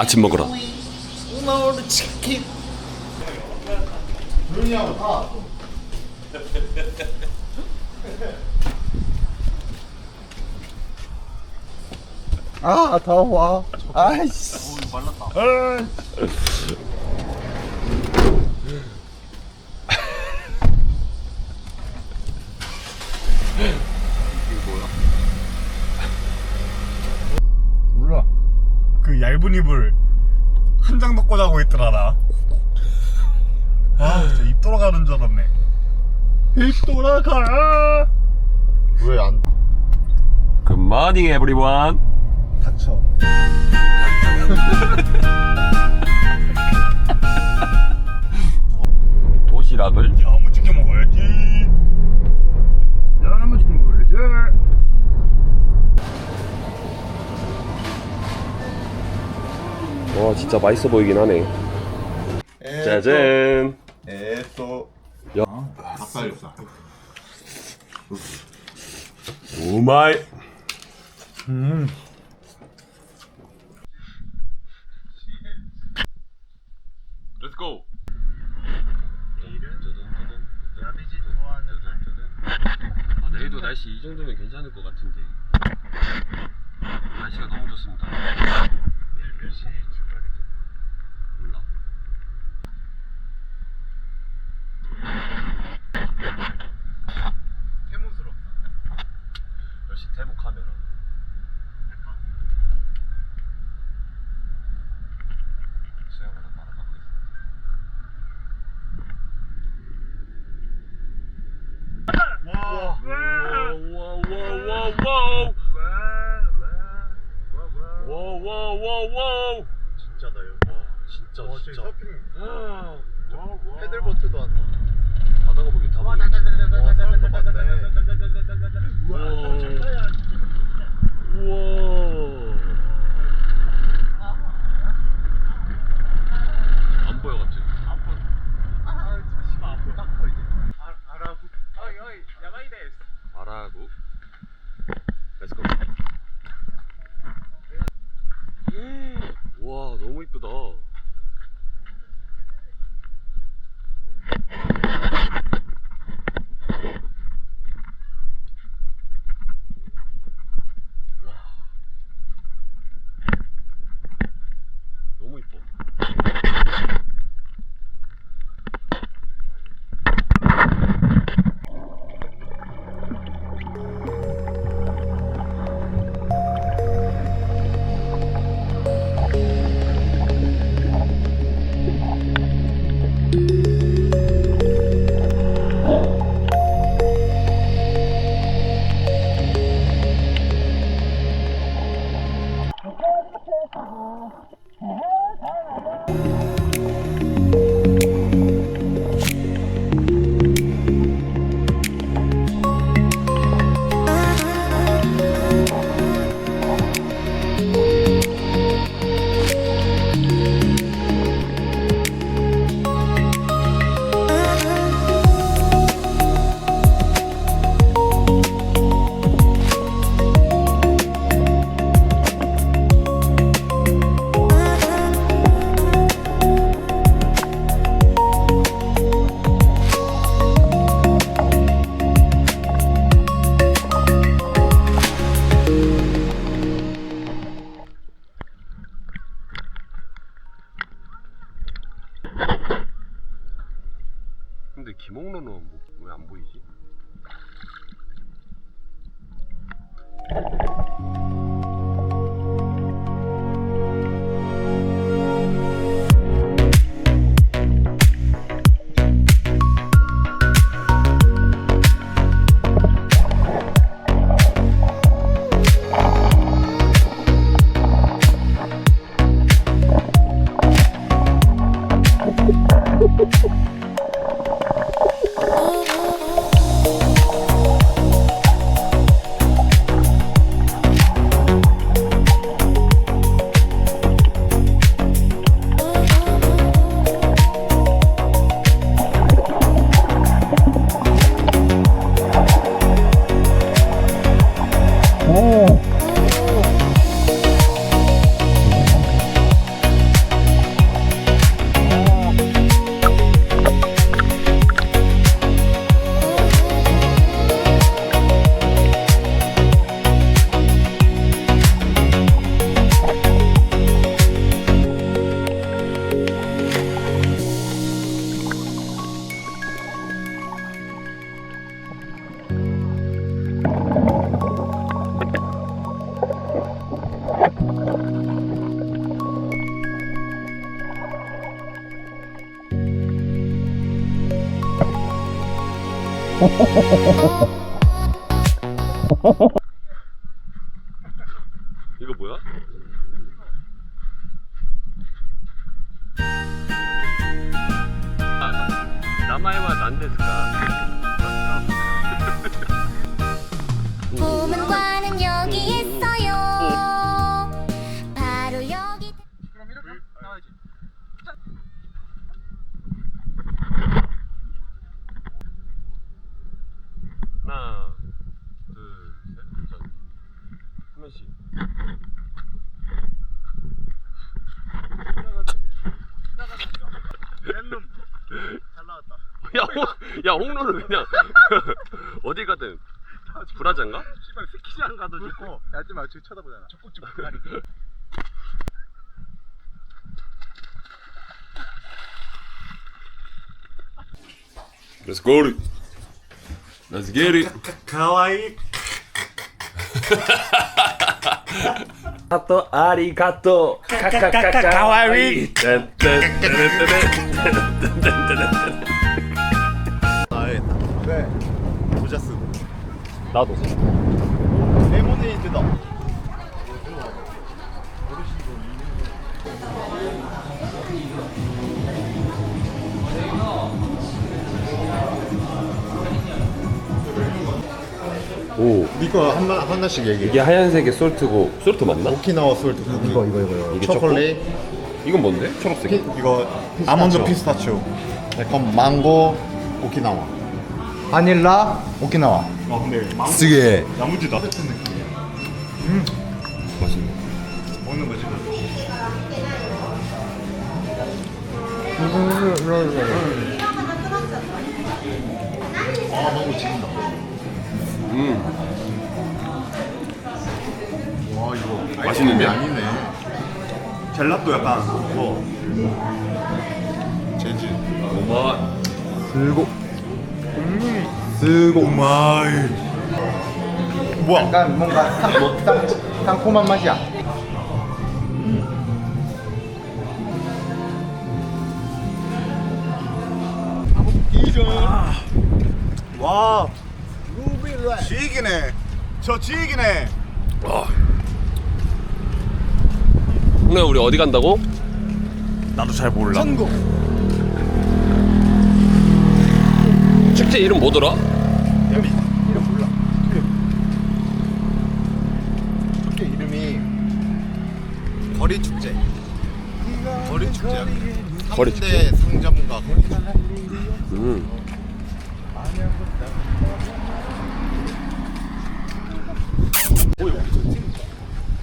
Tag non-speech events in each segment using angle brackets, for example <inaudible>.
아침 먹으러. 우마오르 치킨. 조용히 하고 타. 아 더워. 아이씨. 말랐다. 몰라. 그 얇은 이불 한 장 넣고 나. 아, 진짜 입 돌아가는 줄 알았네. 입 돌아가. 왜 안? Good morning, everyone. 닥쳐. 도시락을 야무지게 먹어야지. 야무지게 먹어야지. 와 진짜 맛있어 보이긴 하네. 짜잔. 에 또. 야. 닭살육살. 오마이. 음. Let's go. 아, 내일도 날씨 이 정도면 괜찮을 것 같은데. 날씨가 너무 좋습니다. 내일 몇 시에 출발이죠? 몰라. 태무스럽다. 역시 태국 카메라. 수영하다 따라가 보겠습니다. 와. 와와와와와우 와와와와우 진짜다 여기. 진짜 와 진짜 서핑 와 패들보트도 왔다. 바다가 보기 다와 많네. 우와 우와 名前は何ですか？ 홍, 야, 홍로를 그냥 <laughs> 어디 가든 브라자인가? 씨발 스키장 가도 좋고. 야지 마, 지금 쳐다보잖아. 적극적으로 가리게. Let's go. Let's get it. 가와이. あとありがとう。かかかかかわいい。 나도. 레모네이드다. 오. 이거 한 마- 하나씩 얘기해. 이게 하얀색의 솔트고 솔트 맞나? 오키나와 솔트 쿠키. 이거 이거 이거. 이게 초콜릿. 이건 뭔데? 초록색. 이거 아몬드 피스타치오. 그럼 망고 오키나와. 바닐라 오키나와. 아 근데 망고 쓰게. 야무지다. 맛있네. 먹는 거지. 아 너무 지긴다. 음. 와 이거 맛있는데? 아니네. 젤라또 약간 뭐 재즈. 오마. 쓰고. 쓰고. 마이. 뭐야? 약간 뭔가 상, 상, 상콤한 맛이야. 와. 지기네. 저 지기네. 근데 우리 어디 간다고? 나도 잘 몰라. 천국. 축제 이름 뭐더라? 여기 이름 몰라. 축제 이름이 거리 축제. 거리 축제야. 거리 상대 상점과 거리 축제. 음.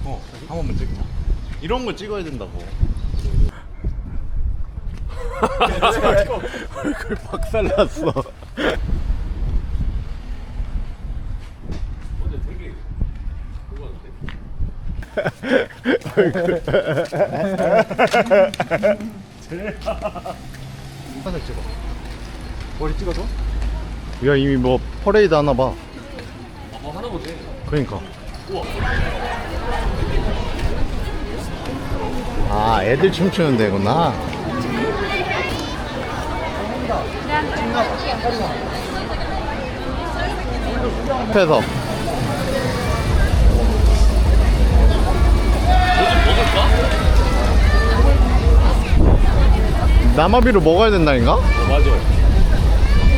어, 한 번만 찍어. 이런 거 찍어야 된다고. <laughs> 얼굴 박살났어. 화살 찍어. 머리 찍어서? 야 이미 뭐 퍼레이드 하나 봐. 뭐 하나 보지. 그러니까. 아 애들 춤추는 데구나. 앞에서 남아비로 먹어야 된다니까? 어, 맞아.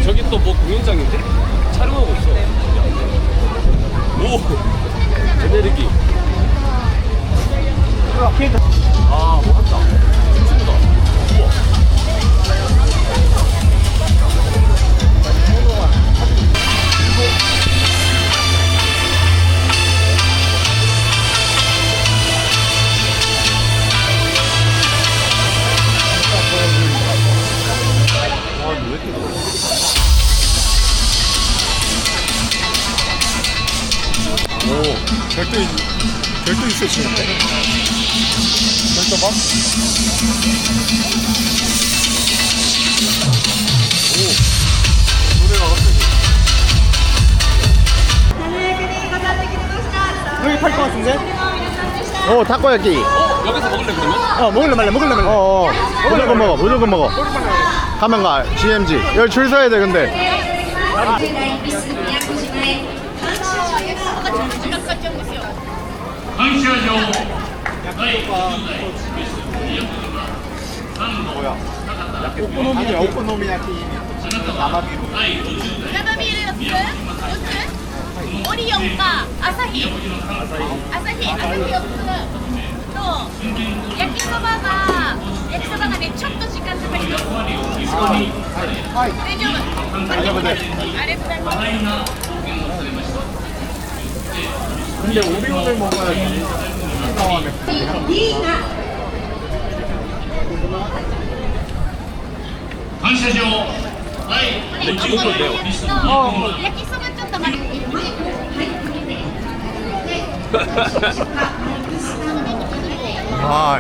저기 또 뭐 공연장인데? 촬영하고 있어. 오! <laughs> 제네르기. 여기 탈것 같은데? 오 타코야끼 어 여기서 먹을래 그러면? 어 먹을래 말래 먹을래 말래 어어 무조건 먹어 무조건 먹어 가면 가 GMG 여기 줄 서야 돼 근데 오코노미야 오코노미야끼 生ビールの普通オ リオンか朝日朝日朝日4つと焼きそばが焼きそばがねちょっと時間かかりますはい、大丈夫大丈夫ですありがとうございますで、お料もいいな感謝状はい、あ、もう焼きそばちょっと待って。아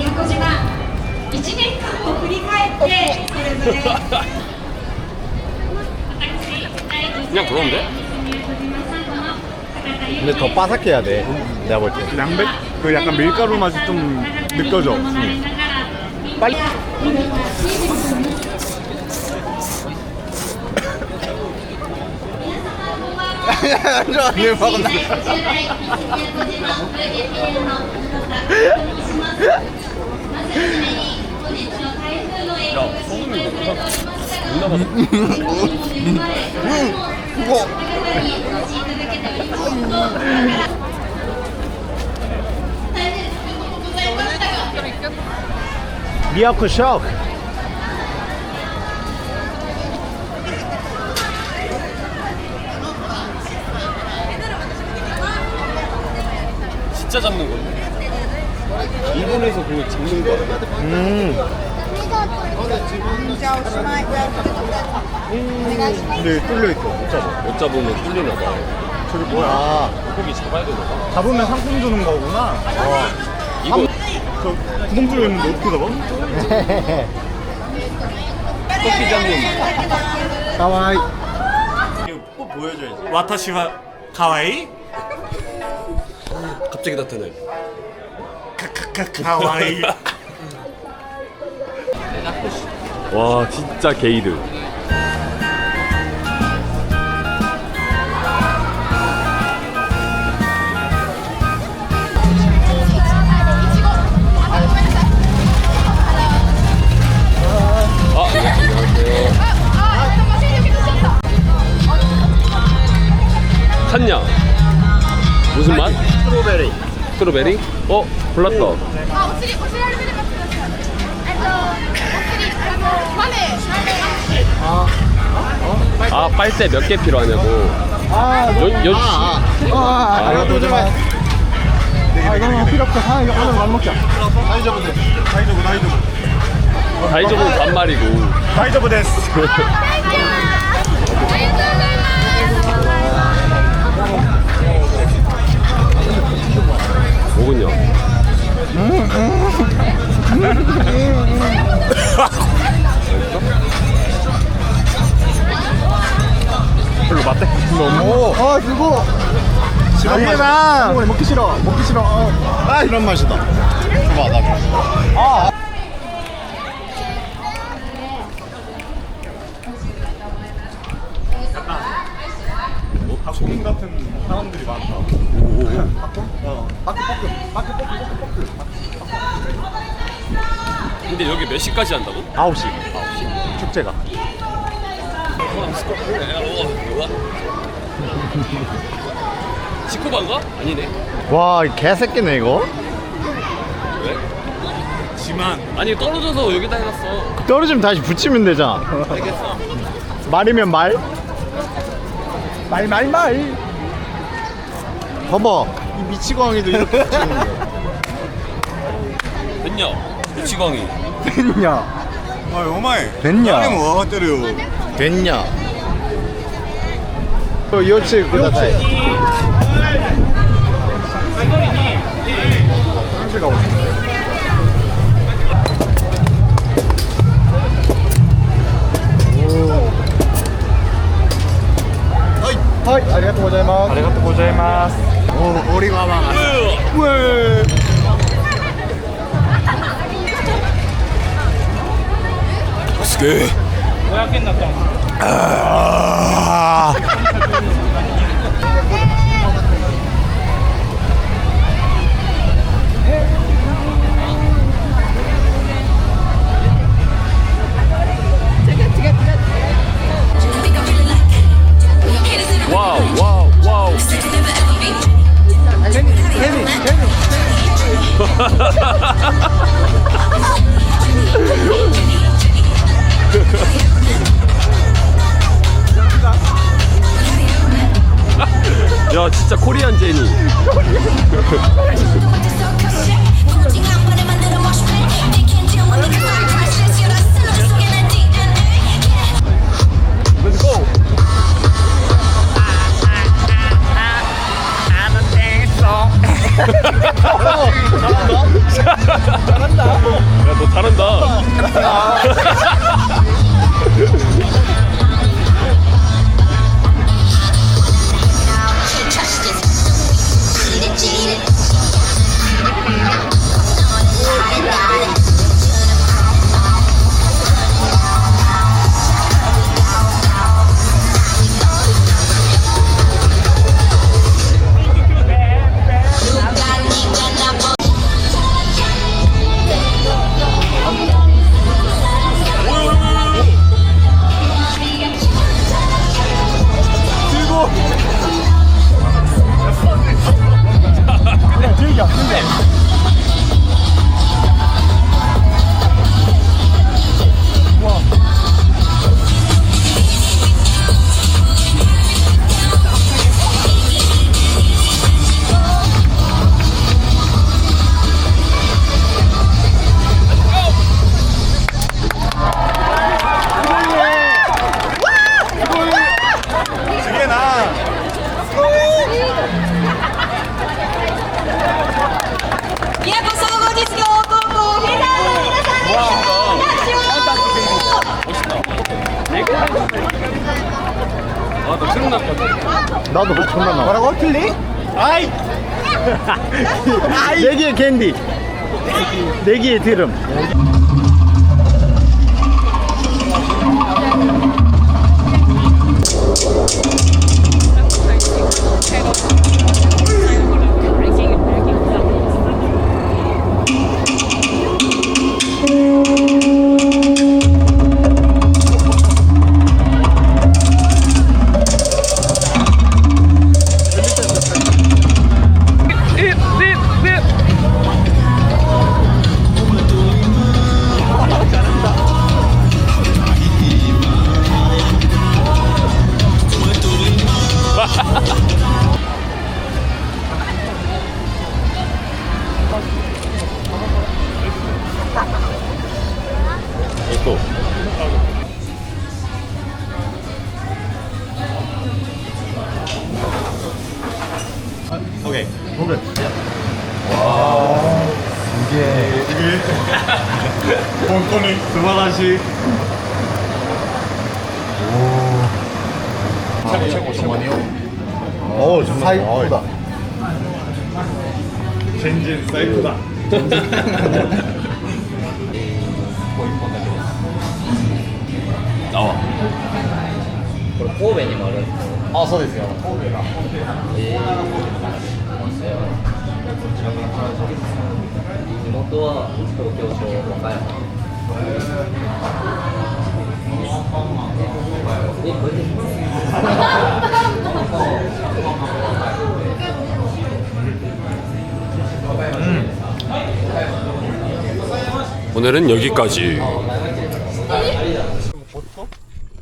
横島1年間を振り返ってそれぞれ 그냥 그런데? 근데 더 바삭해야 돼 내가 볼때 양배 그 약간 밀가루 맛이 좀 느껴져 빨리 왜 먹었나? 미야쿠 쇼크. 진짜 잡는 건데 일본에서 그거 잡는 거야 음. 근데 뚫려 있어. 못 잡아. 못 잡으면 뚫리나 봐. 저게 뭐야? 아. 고기 잡아야 되나 봐. 잡으면 상품 주는 거구나. 이거 저 구멍 뚫려 있는데 어떻게 잡아? 커피 잡는 가와이. 꼭 보여줘야지. 와타시와 가와이 갑자기 나타나요 가와이 와 진짜 게이드 아, 네, 안녕하세요. 샀냐? 무슨 맛? 스트로베리 스트로베리? 어? 골랐다 아, 옷이 옷이 할머니 같은 거. 옷이 그리고 마네. 아 빨대 몇 개 필요하냐고 아, 요, 요, 아, 아, 아, 아, 이것도 좀 해. 아, 이거는 필요 없어. 아, 이거 오늘 안 먹자. 다이저브데. 다이저브, 다이저브. 다이저브 반말이고 다이저브 데스. 아, 땡큐. 아이고. 보군요. <laughs> 별로 맞대. 너무. 아 그거. 싫어. 아니라. 먹기 싫어. 먹기 싫어. 어. 아 이런 맛이다. 좋아 나. 아. 아. 뭐, 고민 같은 사람들이 많다. 어 근데 여기 몇 시까지 한다고? 9시 9시 축제가 치코반가? 아니네. 와 개새끼네 이거 왜? 지만 아니 떨어져서 여기다 해놨어. 떨어지면 다시 붙이면 되잖아 알겠어. 말이면 말 말 말 말 봐봐 이 미치광이도 이렇게 붙이는 거 됐냐? 미치광이. 됐냐? 아 오마이. 됐냐? 뭐 때려 됐냐? 또 요치 그다사이 화장실 가고 싶은데 하이. 아리가또 고자이마스. 아리가또 고자이마스 お리は我すげえ500円だったんですあ 나도 뭐 존나 나. 뭐라고? 틀리? 아이. <laughs> 내기의 캔디. 내기의 드럼. 오케이. 오케이. 와. 이게. 이게. <laughs> 본토니 스바라시. 오. 최고 최고 정원이요. 어 정말 사이프다. 젠진 사이프다. 나와 神戸にもあるんですかあそうですよ。神戸が。 地元は東京と和歌山えこれで 오늘은 여기까지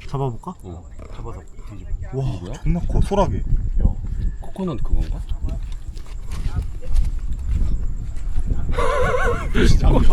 잡아볼까? 잡아서 뒤집어. 와 존나 커 소라게. 코코넛 그건가? 不是。